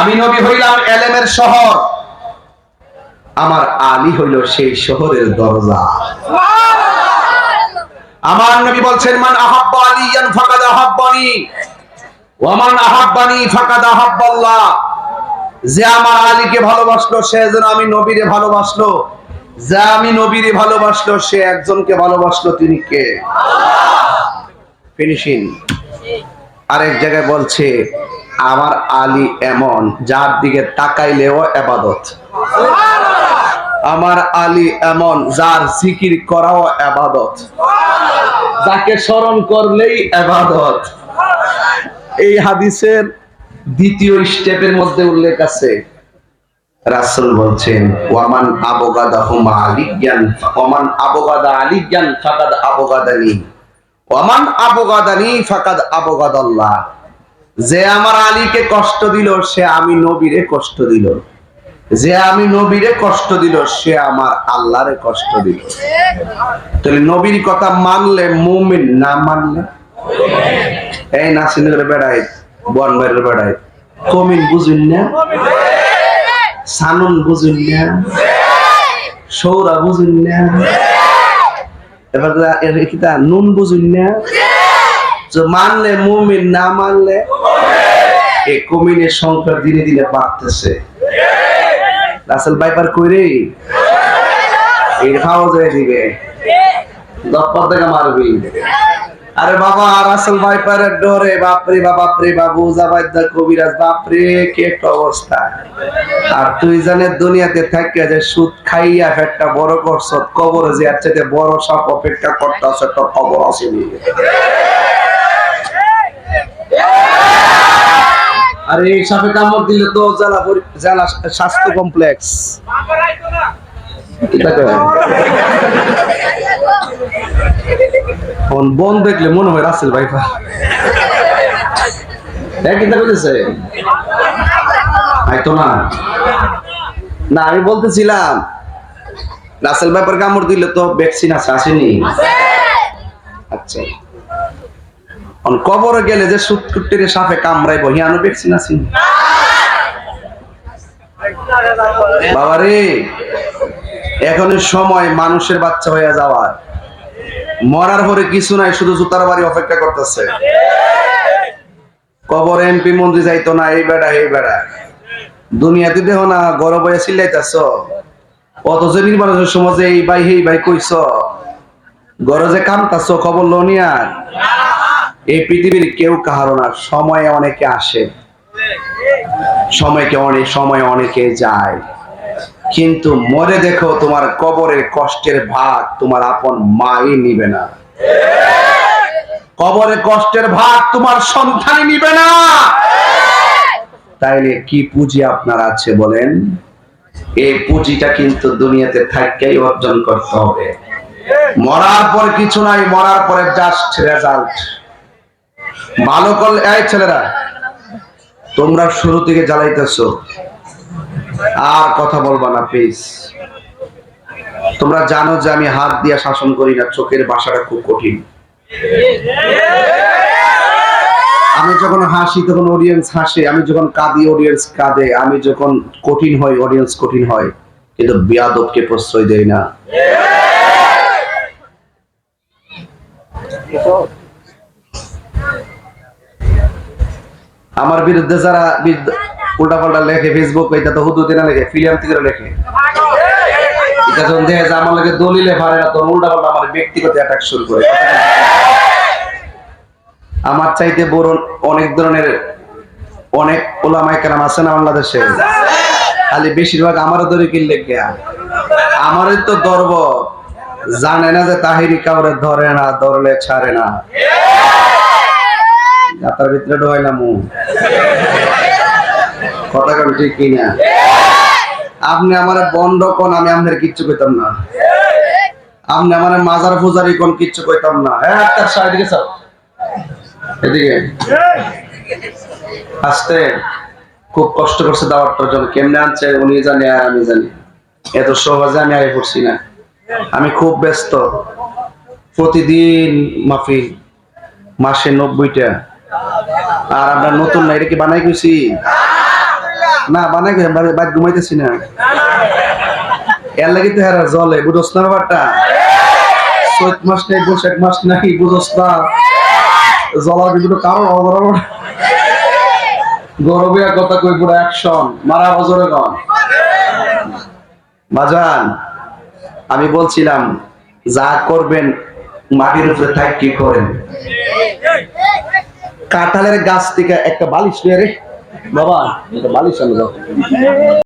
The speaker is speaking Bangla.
আমি নবী হইলাম এলেমের শহর। আমার আলী হইল সেই শহরের দরজা। আমার নবী বলছেন, মান আহাব্বা ফাকাদ আহাব্বানি ওয়ামান আহাব্বানি ফাকাদ আহাব্বাল্লাহ যে আমার আলীকে ভালোবাসলো, সে যেন আমি নবীরে ভালোবাসলো। যে আমি নবীরে ভালোবাসলো, সে একজনকে ভালোবাসলো, তিনি কে? ফিনিশিং। আরেক জায়গায় বলছে আমার আলী এমন যার দিকে তাকাইলেও এবাদত। আমার আলী এমন যার জিকির করাও এবাদত। যাকে স্মরণ করলেই এবাদত। এই হাদিসের দ্বিতীয় স্টেপের মধ্যে উল্লেখ আছে। রাসূল বলছেন ওয়ামান আবগাদাহুমা আলিয়ান ওমান আবগাদা আলিয়ান ফাকাদ আবগাদানি। ওয়ামান আবগাদানি ফাকাদ আবগাদাল্লাহ। যে আমার আলীকে কষ্ট দিল, সে আমি নবীরে কষ্ট দিল। যে আমি নবীরে কষ্ট দিল, সে আমার আল্লাহরে কষ্ট দিল। তাহলে নবীর কথা মানলে মুমিন না মানলে? এই নাসিনের বেড়াই বনবাইয়ের বেড়াই কমিন বুঝুন না? সানুন বুঝুন না? সৌরা বুঝুন না? এবার কিতা নুন বুঝুন না। মানলে মুমিন, না মানলে এই কমিনের সংখ্যা দিনে দিনে বাড়তেছে। রাসেল বাইপার কইরে এই খাওয়া যায় দিবে। দপ্পর থেকে মারবি। আরে বাবা, রাসেল ভাইপারের ডরে, বাপরে বাবা প্রে বাবু জাবাইদা কবিরাজ, বাপরে, কি একটা অবস্থা। আর তুই জানে দুনিয়াতে থাকিয়া যে সুদ খাইয়া ফেটটা বড় করছ, কবরে যে আর চাইতে বড় সাপ অপেক্ষা করতেছে তোর খবর আসেনি। আর এই সাপে কামড় দিলে তো জেলা জেলা স্বাস্থ্য কমপ্লেক্স বন দেখলে মনে হয় রাসেল ভাইফা বলেছে আইতো না। না, আমি বলতেছিলাম, রাসেল কামড় দিলে তো ভ্যাকসিন আছে, আসেনি। আচ্ছা। কবরে গেলে যে সুটকুটির সাপে কামড়াইব, হিয়ানো ভ্যাকসিন আসেনি বাবারে এখনের সময় মানুষের বাচ্চা হয়ে যাওয়ার। মরার পরে কিছু নাই, শুধু জুতার বাড়ি অপেক্ষা করতেছে। কবর এমপি মন্ত্রী যাইতো না, এই বেড়া এই বেড়া। দুনিয়াতে দেখো না গরব হয়ে চিল্লাইতেছ। অথচ নির্বাচনের সমাজে এই ভাই এই ভাই কইছ। গরজে কামতাছ, খবর লনিয়ার এই পৃথিবীর কেউ কাহারো না, সময়ে অনেকে আসে। সময়কে অনেক সময় অনেকে যায়। কিন্তু মরে দেখো তোমার কবরের কষ্টের ভাগ তোমার আপন মাই নিবে না। কবরের কষ্টের ভাগ তোমার সন্তানই নিবে না। তাইলে কি পুঁজি আপনার আছে বলেন? এই পুঁজিটা কিন্তু দুনিয়াতে থাকতেই অর্জন করতে হবে। মরার পর কিছু নাই, মরার পরে জাস্ট রেজাল্ট ভালো করলে, এই ছেলেরা, তোমরা শুরু থেকে জ্বালাইতেছো। আর কথা বলবা না প্লিজ তোমরা জানো যে আমি হাত দিয়ে শাসন করি না, চোখের ভাষাটা খুব কঠিন। আমি যখন হাসি, তখন অডিয়েন্স হাসে, আমি যখন কাঁদি অডিয়েন্স কাঁদে, আমি যখন কঠিন হই অডিয়েন্স কঠিন হয়। কিন্তু বিয়াদবকে প্রশ্রয় দেয় না। আমার বিরুদ্ধে যারা উল্টা পাল্টা লেখে ফেসবুক এটা তো হুদু দিনা লেখে ফিলিয়াম থেকে লেখে। এটা যখন দেখে যে আমার লাগে দলিলে পারে না তখন উল্টা পাল্টা আমার ব্যক্তিগত অ্যাটাক শুরু করে। আমার চাইতে বড় অনেক ধরনের অনেক ওলামাই কেরাম আছে না বাংলাদেশে। খালি বেশিরভাগ আমারও ধরে কিনলে গিয়া আমারই তো গর্ব জানে না যে তাহিরি কাউরে ধরে না ধরলে ছাড়ে না। গাতার ভিতরে ঢোয়াইলাম কথা কেন ঠিক কিনা। আপনি আমার বন্ধ কোন, আমি আপনার কিচ্ছু কইতাম না। আপনি আমার মাজার পূজারি কোন, কিচ্ছু কইতাম না। হ্যাঁ সাইড দিকে এদিকে আসতে। খুব কষ্ট করছে দাওয়াতটার জন্য। কেমনে আনছে, উনি জানে আর আমি জানি। এত সহজে আমি আগে পড়ছি না। আমি খুব ব্যস্ত। প্রতিদিন মাফি মাসে নব্বইটা। আর আমরা নতুন না, এটা কি বানাই গেছি না, বানাই বাদ ঘুমাইতেছি না। এর লাগে তো হেরা জলে, বুঝোস না ব্যাপারটা? চৈত মাস নেই, বৈশাখ মাস নাকি বুঝোস না। জলার বিভিন্ন কারণ কথা কই, পুরো অ্যাকশন মারা বজরে গন। বাজান আমি বলছিলাম, যা করবেন, মাটির উপরে থাক কি করেন? কাঁঠালের গাছ থেকে একটা বালিশ নিয়ে রে। বাবা এটা বালিশ আনো যাও